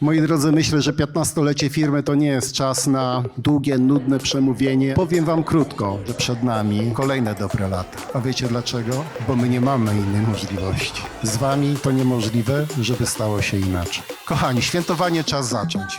Moi drodzy, myślę, że 15-lecie firmy to nie jest czas na długie, nudne przemówienie. Powiem wam krótko, że przed nami kolejne dobre lata. A wiecie dlaczego? Bo my nie mamy innej możliwości. Z wami to niemożliwe, żeby stało się inaczej. Kochani, świętowanie czas zacząć.